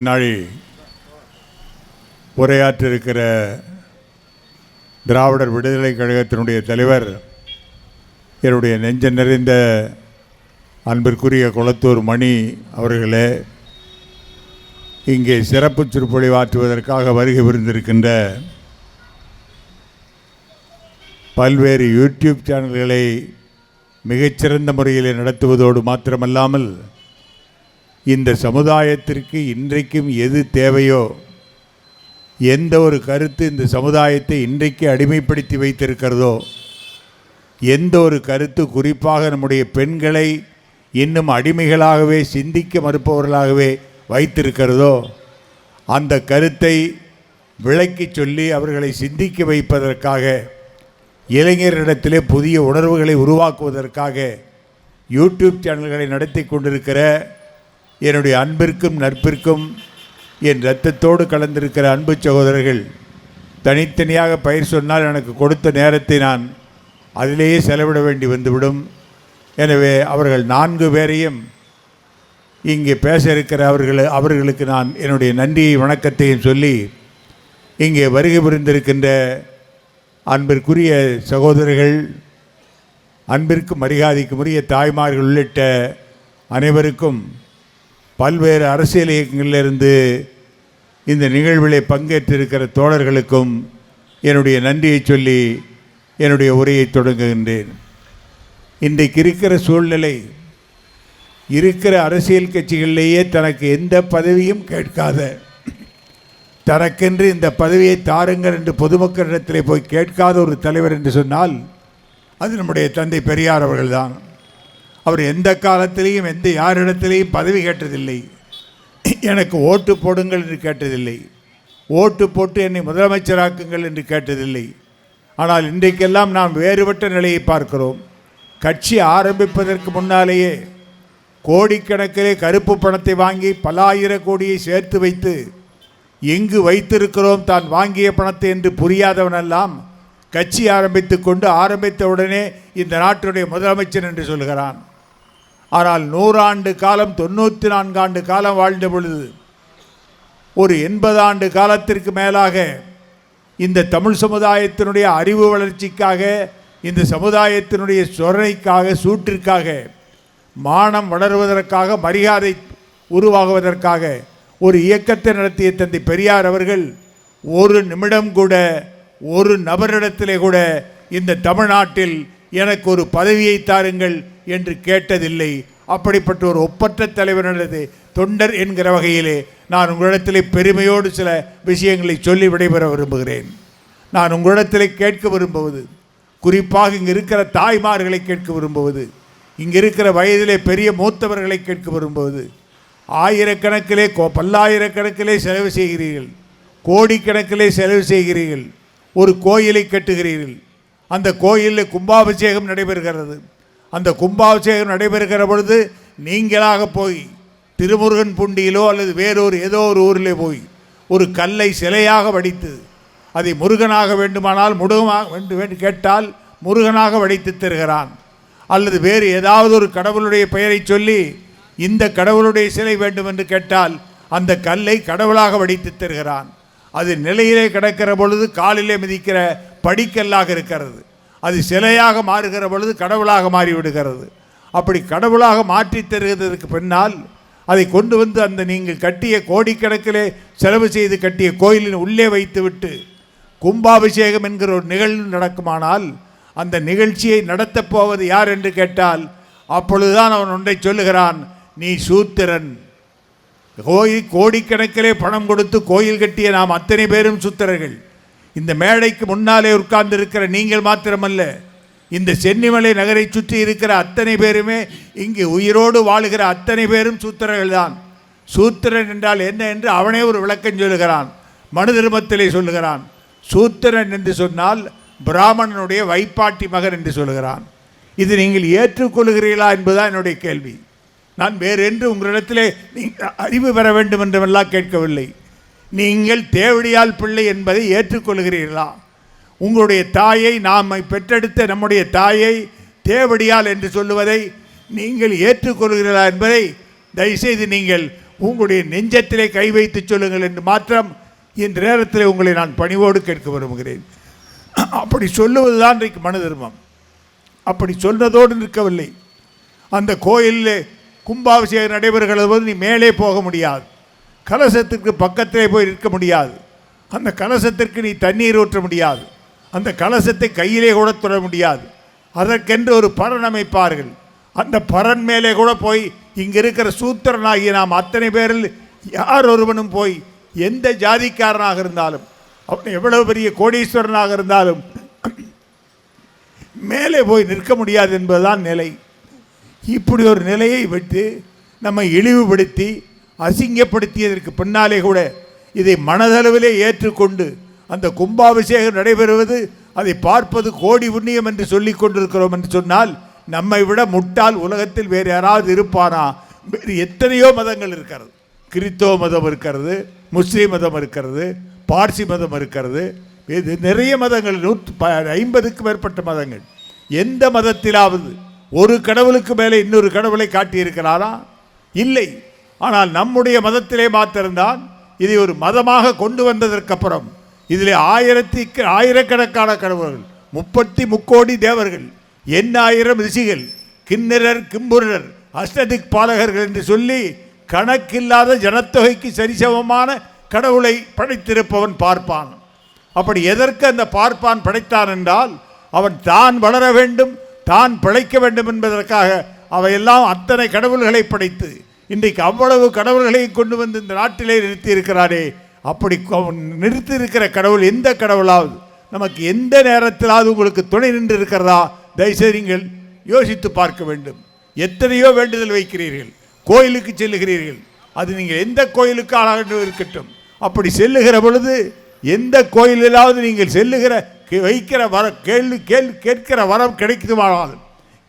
நாளில் உரையாற்றிருக்கிற திராவிடர் விடுதலை கழகத்தினுடைய தலைவர் என்னுடைய நெஞ்ச நிறைந்த அன்பிற்குரிய குளத்தூர் மணி அவர்களே இங்கே சிறப்பு சொற்பொழிவாற்றுவதற்காக வருகை விருந்திருக்கின்ற பல்வேறு யூடியூப் சேனல்களை மிகச்சிறந்த முறையில் நடத்துவதோடு மாத்திரமல்லாமல் இந்த சமுதாயத்திற்கு இன்றைக்கும் எது தேவையோ எந்த ஒரு கருத்து இந்த சமுதாயத்தை இன்றைக்கு அடிமைப்படுத்தி வைத்திருக்கிறதோ எந்த ஒரு கருத்து குறிப்பாக நம்முடைய பெண்களை இன்னும் அடிமைகளாகவே சிந்திக்க மறுப்பவர்களாகவே வைத்திருக்கிறதோ அந்த கருத்தை விளக்கி சொல்லி அவர்களை சிந்திக்க வைப்பதற்காக இளைஞரிடத்திலே புதிய உணர்வுகளை உருவாக்குவதற்காக யூடியூப் சேனல்களை நடத்தி கொண்டிருக்கிற என்னுடைய அன்பிற்கும் நட்பிற்கும் என் இரத்தத்தோடு கலந்திருக்கிற அன்பு சகோதரர்கள் தனித்தனியாக பயிர் சொன்னால் எனக்கு கொடுத்த நேரத்தை நான் அதிலேயே செலவிட வேண்டி வந்துவிடும். எனவே அவர்கள் நான்கு பேரையும் இங்கே பேச இருக்கிற அவர்கள் அவர்களுக்கு நான் என்னுடைய நன்றியை வணக்கத்தையும் சொல்லி இங்கே வருகை புரிந்திருக்கின்ற அன்பிற்குரிய சகோதரர்கள் அன்பிற்கும் மரியாதைக்கும் உரிய தாய்மார்கள் உள்ளிட்ட அனைவருக்கும் பல்வேறு அரசியல் இயக்கங்களிலிருந்து இந்த நிகழ்விலே பங்கேற்றிருக்கிற தோழர்களுக்கும் என்னுடைய நன்றியை சொல்லி என்னுடைய உரையை தொடங்குகின்றேன். இன்றைக்கு இருக்கிற சூழ்நிலை இருக்கிற அரசியல் கட்சிகளிலேயே தனக்கு எந்த பதவியும் கேட்காத தனக்கென்று இந்த பதவியை தாருங்கள் என்று பொதுமக்களிடத்திலே போய் கேட்காத ஒரு தலைவர் என்று சொன்னால் அது நம்முடைய தந்தை பெரியார் அவர்கள்தான். அவர் எந்த காலத்திலையும் எந்த யாரிடத்திலையும் பதவி கேட்டதில்லை. எனக்கு ஓட்டு போடுங்கள் என்று கேட்டதில்லை. ஓட்டு போட்டு என்னை முதலமைச்சராக்குங்கள் என்று கேட்டதில்லை. ஆனால் இன்றைக்கெல்லாம் நாம் வேறுபட்ட நிலையை பார்க்கிறோம். கட்சி ஆரம்பிப்பதற்கு முன்னாலேயே கோடிக்கணக்கிலே கருப்பு பணத்தை வாங்கி பல ஆயிர கோடியை சேர்த்து வைத்து எங்கு வைத்திருக்கிறோம் தான் வாங்கிய பணத்தை என்று புரியாதவனெல்லாம் கட்சி ஆரம்பித்து கொண்டு ஆரம்பித்தவுடனே இந்த நாட்டுடைய முதலமைச்சர் என்று சொல்கிறான் ஆனால் நூறாண்டு காலம் தொண்ணூற்றி நான்கு ஆண்டு காலம் வாழ்ந்த பொழுது ஒரு எண்பது ஆண்டு காலத்திற்கு மேலாக இந்த தமிழ் சமுதாயத்தினுடைய அறிவு வளர்ச்சிக்காக இந்த சமுதாயத்தினுடைய சொரணைக்காக சூற்றிற்காக மானம் வளருவதற்காக மரியாதை உருவாகுவதற்காக ஒரு இயக்கத்தை நடத்திய தந்தை பெரியார் அவர்கள் ஒரு நிமிடம் கூட ஒரு நபரிடத்திலே கூட இந்த தமிழ்நாட்டில் எனக்கு ஒரு பதவியை தாருங்கள் என்று கேட்டதில்லை. அப்படிப்பட்ட ஒரு ஒப்பற்ற தலைவரிடது தொண்டர் என்கிற வகையிலே நான் உங்களிடத்திலே பெருமையோடு சில விஷயங்களை சொல்லி விடைபெற விரும்புகிறேன். நான் உங்களிடத்திலே கேட்க விரும்புவது குறிப்பாக இங்கே இருக்கிற தாய்மார்களை கேட்க விரும்புவது இங்கே இருக்கிற வயதிலே பெரிய மூத்தவர்களை கேட்க விரும்புவது. ஆயிரக்கணக்கிலே கோ பல்லாயிரக்கணக்கிலே செலவு செய்கிறீர்கள். கோடிக்கணக்கிலே செலவு செய்கிறீர்கள். ஒரு கோயிலை கட்டுகிறீர்கள். அந்த கோயிலில் கும்பாபிஷேகம் நடைபெறுகிறது. அந்த கும்பாபிஷேகம் நடைபெறுகிற பொழுது நீங்களாக போய் திருமுருகன் புண்டியிலோ அல்லது வேறொரு ஏதோ ஒரு ஊரிலே போய் ஒரு கல்லை சிலையாக வடித்து அதை முருகனாக வேண்டுமானால் முருகமாக வேண்டும் வேண்டு கேட்டால் முருகனாக வடித்து தருகிறான். அல்லது வேறு ஏதாவது ஒரு கடவுளுடைய பெயரை சொல்லி இந்த கடவுளுடைய சிலை வேண்டும் என்று கேட்டால் அந்த கல்லை கடவுளாக வடித்து தருகிறான். அது நிலையிலே கிடக்கிற பொழுது காலிலே மிதிக்கிற படிக்கல்லாக இருக்கிறது. அது சிலையாக மாறுகிற பொழுது கடவுளாக மாறிவிடுகிறது. அப்படி கடவுளாக மாற்றி தருகிறதுக்கு பின்னால் அதை கொண்டு வந்து அந்த நீங்கள் கட்டிய கோடிக்கணக்கிலே செலவு செய்து கட்டிய கோயிலின் உள்ளே வைத்துவிட்டு கும்பாபிஷேகம் என்கிற ஒரு நிகழ்வு நடக்குமானால் அந்த நிகழ்ச்சியை நடத்தப் போவது யார் என்று கேட்டால் அப்பொழுதுதான் அவன் ஒன்றை சொல்லுகிறான் நீ சூத்திரன். கோயில் கோடிக்கணக்கிலே பணம் கொடுத்து கோயில் கட்டிய நாம் அத்தனை பேரும் சூத்திரர்கள். இந்த மேடைக்கு முன்னாலே உட்கார்ந்து இருக்கிற நீங்கள் மாத்திரமல்ல இந்த சென்னிமலை நகரை சுற்றி இருக்கிற அத்தனை பேருமே இங்கு உயிரோடு வாழுகிற அத்தனை பேரும் சூத்திரர்கள் தான் சூத்திரன் என்றால் என்ன என்று அவனே ஒரு விளக்கம் சொல்லுகிறான் மனு தர்மத்திலே சொல்லுகிறான். சூத்திரன் என்று சொன்னால் பிராமணனுடைய வைப்பாட்டி மகன் என்று சொல்லுகிறான். இது நீங்கள் ஏற்றுக்கொள்கிறீர்களா என்பதுதான் என்னுடைய கேள்வி. நான் வேறென்று உங்களிடத்திலே நீங்கள் அறிவு பெற வேண்டும் என்றெல்லாம் கேட்கவில்லை. நீங்கள் தேவடியால் பிள்ளை என்பதை ஏற்றுக்கொள்கிறீர்களா? உங்களுடைய தாயை நாம் பெற்றெடுத்த நம்முடைய தாயை தேவடியால் என்று சொல்லுவதை நீங்கள் ஏற்றுக்கொள்கிறீர்களா என்பதை தயவுசெய்து நீங்கள் உங்களுடைய நெஞ்சத்திலே கை வைத்து சொல்லுங்கள் என்று மாத்திரம் இந்த நேரத்தில் உங்களை நான் பணிவோடு கேட்க விரும்புகிறேன். அப்படி சொல்லுவதுதான் இன்றைக்கு மன தர்மம். அப்படி சொன்னதோடு நிற்கவில்லை. அந்த கோயிலில் கும்பாபிஷேகம் நடைபெறுகிறது போது நீ மேலே போக முடியாது. கலசத்திற்கு பக்கத்திலே போய் நிற்க முடியாது. அந்த கலசத்திற்கு நீ தண்ணீர் ஊற்ற முடியாது. அந்த கலசத்தை கையிலே கூட தொட முடியாது. அதற்கென்று ஒரு பரன் அமைப்பார்கள். அந்த பரன் மேலே கூட போய் இங்கே இருக்கிற சூத்திரனாகிய நாம் அத்தனை பேரில் யார் ஒருவனும் போய் எந்த ஜாதிக்காரனாக இருந்தாலும் அவன் எவ்வளவு பெரிய கோடீஸ்வரனாக இருந்தாலும் மேலே போய் நிற்க முடியாது என்பதுதான் நிலை. இப்படி ஒரு நிலையை விட்டு நம்மை இழிவுபடுத்தி அசிங்கப்படுத்தியதற்கு பின்னாலே கூட இதை மனதளவிலே ஏற்றுக்கொண்டு அந்த கும்பாபிஷேகம் நடைபெறுவது அதை பார்ப்பது கோடி புண்ணியம் என்று சொல்லி கொண்டிருக்கிறோம் என்று சொன்னால் நம்மை விட முட்டாள் உலகத்தில் வேறு யாராவது இருப்பானா? வேறு எத்தனையோ மதங்கள் இருக்கிறது. கிறித்தவ மதம் இருக்கிறது முஸ்லீம் மதம் இருக்கிறது பார்சி மதம் இருக்கிறது. இது நிறைய மதங்கள் நூற்று ப ஐம்பதுக்கு மேற்பட்ட மதங்கள். எந்த மதத்திலாவது ஒரு கடவுளுக்கு மேலே இன்னொரு கடவுளை காட்டியிருக்கிறாரா? இல்லை. ஆனால் நம்முடைய மதத்திலே மாத்திருந்தான் இதை ஒரு மதமாக கொண்டு வந்ததற்கப்புறம் இதில் ஆயிரத்தி ஆயிரக்கணக்கான கடவுள்கள் முப்பத்தி முக்கோடி தேவர்கள் எண்ணாயிரம் ரிஷிகள் கிண்ணறர் கிம்புரர் அஷ்டதிக் பாலகர்கள் என்று சொல்லி கணக்கில்லாத ஜனத்தொகைக்கு சரிசமமான கடவுளை படைத்திருப்பவன் பார்ப்பான். அப்படி எதற்கு அந்த பார்ப்பான் படைத்தான் என்றால் அவன் தான் வளர வேண்டும் தான் பிழைக்க வேண்டும் என்பதற்காக அவையெல்லாம் அத்தனை கடவுள்களை படைத்து இன்றைக்கு அவ்வளவு கடவுள்களை கொண்டு வந்து இந்த நாட்டிலே நிறுத்தி இருக்கிறாரே அப்படி அவன் நிறுத்தி இருக்கிற கடவுள் எந்த கடவுளாவது? நமக்கு எந்த நேரத்திலாவது உங்களுக்கு துணை நின்று இருக்கிறதா தயவுசெய்து நீங்கள் யோசித்து பார்க்க வேண்டும். எத்தனையோ வேண்டுதல் வைக்கிறீர்கள். கோயிலுக்கு செல்லுகிறீர்கள். அது நீங்கள் எந்த கோயிலுக்கு ஆளாக இருக்கட்டும். அப்படி செல்லுகிற பொழுது எந்த கோயிலிலாவது நீங்கள் செல்லுகிற கே- வைக்கிற வர கேள்வி கேள்வி கேட்கிற வரம் கிடைக்குமானால்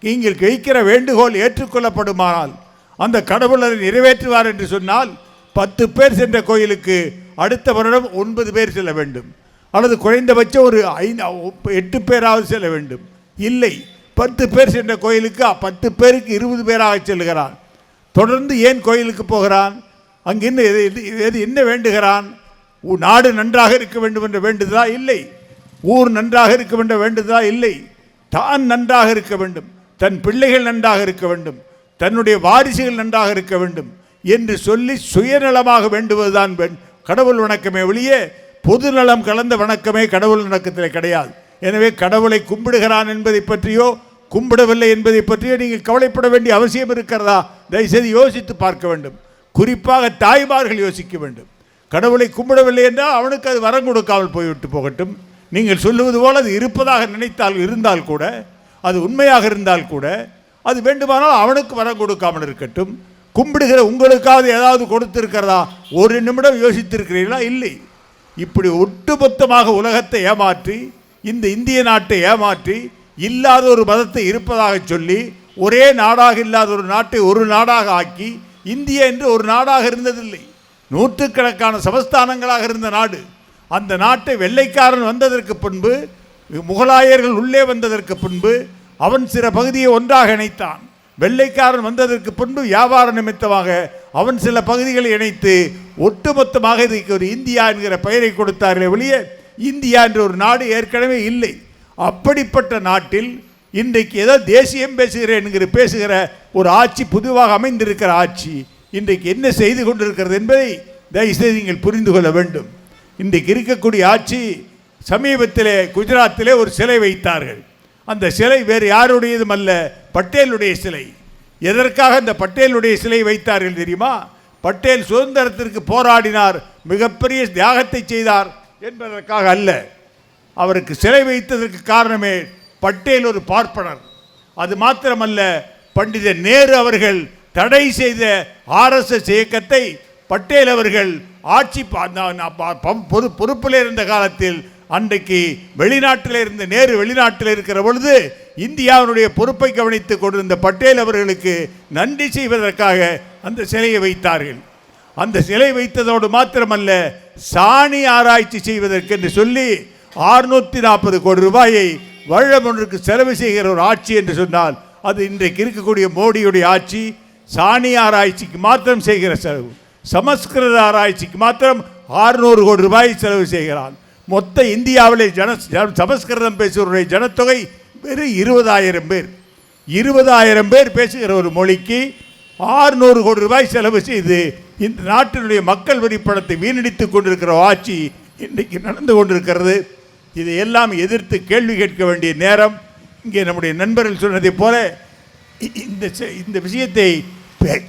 நீங்கள் வைக்கிற வேண்டுகோள் ஏற்றுக்கொள்ளப்படுமானால் அந்த கடவுள் அதை நிறைவேற்றுவார் என்று சொன்னால் பத்து பேர் சென்ற கோயிலுக்கு அடுத்த வருடம் ஒன்பது பேர் செல்ல வேண்டும். அல்லது குறைந்தபட்சம் ஒரு ஐந்து எட்டு பேராவது செல்ல வேண்டும். இல்லை பத்து பேர் சென்ற கோயிலுக்கு பத்து பேருக்கு இருபது பேராக செல்கிறான் தொடர்ந்து ஏன் கோயிலுக்கு போகிறான்? அங்கு என்ன எது- எது- எது என்ன வேண்டுகிறான்? உ- நாடு நன்றாக இருக்க வேண்டும் என்ற வேண்டுதலா? இல்லை. ஊர் நன்றாக இருக்க வேண்டும் வேண்டுதலா? இல்லை. தான் நன்றாக இருக்க வேண்டும். தன் பிள்ளைகள் நன்றாக இருக்க வேண்டும். தன்னுடைய வாரிசுகள் நன்றாக இருக்க வேண்டும் என்று சொல்லி சுயநலமாக வேண்டுவதுதான் கடவுள் வணக்கமே வெளியே பொதுநலம் கலந்த வணக்கமே கடவுள் வணக்கத்தில் கிடையாது. எனவே கடவுளை கும்பிடுகிறான் என்பதை பற்றியோ கும்பிடவில்லை என்பதை பற்றியோ நீங்கள் கவலைப்பட வேண்டிய அவசியம் இருக்கிறதா? தயவுசெய்து யோசித்து பார்க்க வேண்டும். குறிப்பாக தாய்மார்கள் யோசிக்க வேண்டும். கடவுளை கும்பிடவில்லை என்றால் அவனுக்கு அது வரம் கொடுக்காமல் போய்விட்டு போகட்டும். நீங்கள் சொல்லுவது போல் அது இருப்பதாக நினைத்தால் இருந்தால் கூட அது உண்மையாக இருந்தால் கூட அது வேண்டுமானால் அவனுக்கு வரம் கொடுக்காமல் இருக்கட்டும். கும்பிடுகிற உங்களுக்காவது ஏதாவது கொடுத்திருக்கிறதா? ஒரு நிமிடம் யோசித்திருக்கிறீர்களா? இல்லை. இப்படி ஒட்டுமொத்தமாக உலகத்தை ஏமாற்றி இந்த இந்திய நாட்டை ஏமாற்றி இல்லாத ஒரு மதத்தை இருப்பதாக சொல்லி ஒரே நாடாக இல்லாத ஒரு நாட்டை ஒரு நாடாக ஆக்கி இந்தியா என்று ஒரு நாடாக இருந்ததில்லை. நூற்றுக்கணக்கான சமஸ்தானங்களாக இருந்த நாடு. அந்த நாட்டை வெள்ளைக்காரன் வந்ததற்கு பின்பு முகலாயர்கள் உள்ளே வந்ததற்கு பின்பு அவன் சில பகுதியை ஒன்றாக இணைத்தான். வெள்ளைக்காரன் வந்ததற்கு பின்பு வியாபார நிமித்தமாக அவன் சில பகுதிகளை இணைத்து ஒட்டுமொத்தமாக இதுக்கு ஒரு இந்தியா என்கிற பெயரை கொடுத்தார்களே ஒழிய இந்தியா என்ற ஒரு நாடு ஏற்கனவே இல்லை. அப்படிப்பட்ட நாட்டில் இன்றைக்கு ஏதோ தேசியம் பேசுகிறேன் என்கிற பேசுகிற ஒரு ஆட்சி பொதுவாக அமைந்திருக்கிற ஆட்சி இன்றைக்கு என்ன செய்து கொண்டிருக்கிறது என்பதை தயவுசெய்து நீங்கள் புரிந்து கொள்ள வேண்டும். இன்றைக்கு இருக்கக்கூடிய ஆட்சி சமீபத்திலே குஜராத்திலே ஒரு சிலை வைத்தார்கள். அந்த சிலை வேறு யாருடையதும் அல்ல. பட்டேலுடைய சிலை. எதற்காக அந்த பட்டேலுடைய சிலை வைத்தார்கள் தெரியுமா? பட்டேல் சுதந்திரத்திற்கு போராடினார் மிகப்பெரிய தியாகத்தை செய்தார் என்பதற்காக அல்ல. அவருக்கு சிலை வைத்ததற்கு காரணமே பட்டேல் ஒரு பார்ப்பனர். அது மாத்திரமல்ல பண்டித நேரு அவர்கள் தடை செய்த ஆர்எஸ்எஸ் இயக்கத்தை பட்டேல் அவர்கள் ஆட்சி பொறு- பொறுப்பில் இருந்த காலத்தில் அன்றைக்கு வெளிநாட்டில் இருந்து நேரு வெளிநாட்டில் இருக்கிற பொழுது இந்தியாவினுடைய பொறுப்பை கவனித்துக் கொண்டிருந்த பட்டேல் அவர்களுக்கு நன்றி செய்வதற்காக அந்த சிலையை வைத்தார்கள். அந்த சிலை வைத்ததோடு மாத்திரமல்ல சாணி ஆராய்ச்சி செய்வதற்கு என்று சொல்லி 640 நாற்பது கோடி ரூபாயை வருடம் ஒன்றுக்கு செலவு செய்கிற ஒரு ஆட்சி என்று சொன்னால் அது இன்றைக்கு இருக்கக்கூடிய மோடியுடைய ஆட்சி சாணி ஆராய்ச்சிக்கு மாத்திரம் செய்கிற செலவு சமஸ்கிருத ஆராய்ச்சிக்கு மாத்திரம் 600 கோடி ரூபாய் செலவு செய்கிறான். மொத்த இந்தியாவிலே ஜன சமஸ்கிருதம் பேசுகிறவருடைய ஜனத்தொகை வெறும் இருபதாயிரம் பேர். இருபதாயிரம் பேர் பேசுகிற ஒரு மொழிக்கு 600 கோடி ரூபாய் செலவு செய்து இந்த நாட்டினுடைய மக்கள் வரி பணத்தை வீணடித்துக் கொண்டிருக்கிற ஆட்சி இன்றைக்கு நடந்து கொண்டிருக்கிறது. இதையெல்லாம் எதிர்த்து கேள்வி கேட்க வேண்டிய நேரம். இங்கே நம்முடைய நண்பர்கள் சொன்னதைப் போல இ- இந்த இந்த விஷயத்தை பே-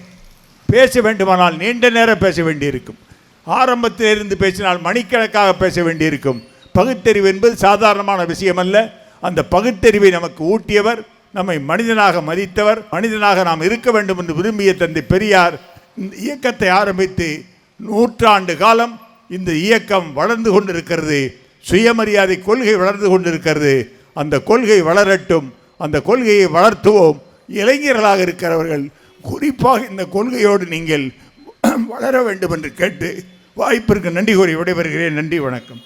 பேச வேண்டுமானால் நீண்ட நேரம் பேச வேண்டியிருக்கும். ஆரம்பத்தில் இருந்து பேசினால் மணிக்கணக்காக பேச வேண்டியிருக்கும். பகுத்தறிவு என்பது சாதாரணமான விஷயம் அல்ல அந்த பகுத்தறிவை நமக்கு ஊட்டியவர் நம்மை மனிதனாக மதித்தவர் மனிதனாக நாம் இருக்க வேண்டும் என்று விரும்பிய தந்தை பெரியார் இந்த இயக்கத்தை ஆரம்பித்து நூற்றாண்டு காலம் இந்த இயக்கம் வளர்ந்து கொண்டிருக்கிறது. சுயமரியாதை கொள்கை வளர்ந்து கொண்டிருக்கிறது. அந்த கொள்கை வளரட்டும் அந்த கொள்கையை வளர்த்துவோம். இளைஞர்களாக இருக்கிறவர்கள் குறிப்பாக இந்த கொள்கையோடு நீங்கள் வளர வேண்டும் என்று கேட்டு வாய்ப்பிற்கு நன்றி கூறி விடைபெறுகிறேன். நன்றி வணக்கம்.